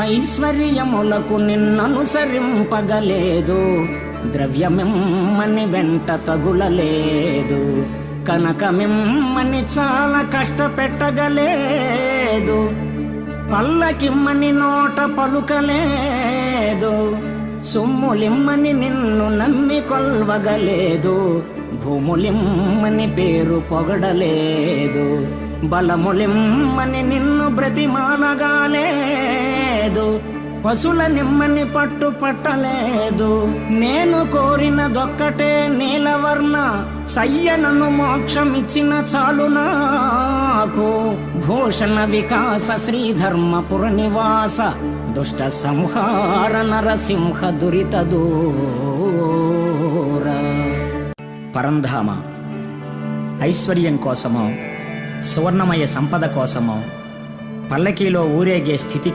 ఐశ్వర్యములకు నిన్ననుసరింపగలేదు. ద్రవ్యమిమ్మని వెంట తగులలేదు. కనకమిమ్మని చాలా కష్టపెట్టగలేదు. పల్లకిమ్మని నోట పలుకలేదు. సొమ్ములిమ్మని నిన్ను నమ్మి కొల్వగలేదు. భూములిమ్మని పేరు పొగడలేదు. బలములిమ్మని నిన్ను బ్రతిమాలగాలేదు పశుల నిమ్మని పట్టు పట్టలేదు. నేను కోరినదొక్కటే నీలవర్ణ. సయ్యనను మోక్షమిచ్చిన చాలు నాకు. భూషణ వికాస శ్రీధర్మపుర నివాస దుష్ట సంహార నరసింహ దురిత దూర. పరంధామ ఐశ్వర్యం కోసమో సువర్ణమయ సంపద కోసమో పల్లకీలో ఊరేగే స్థితి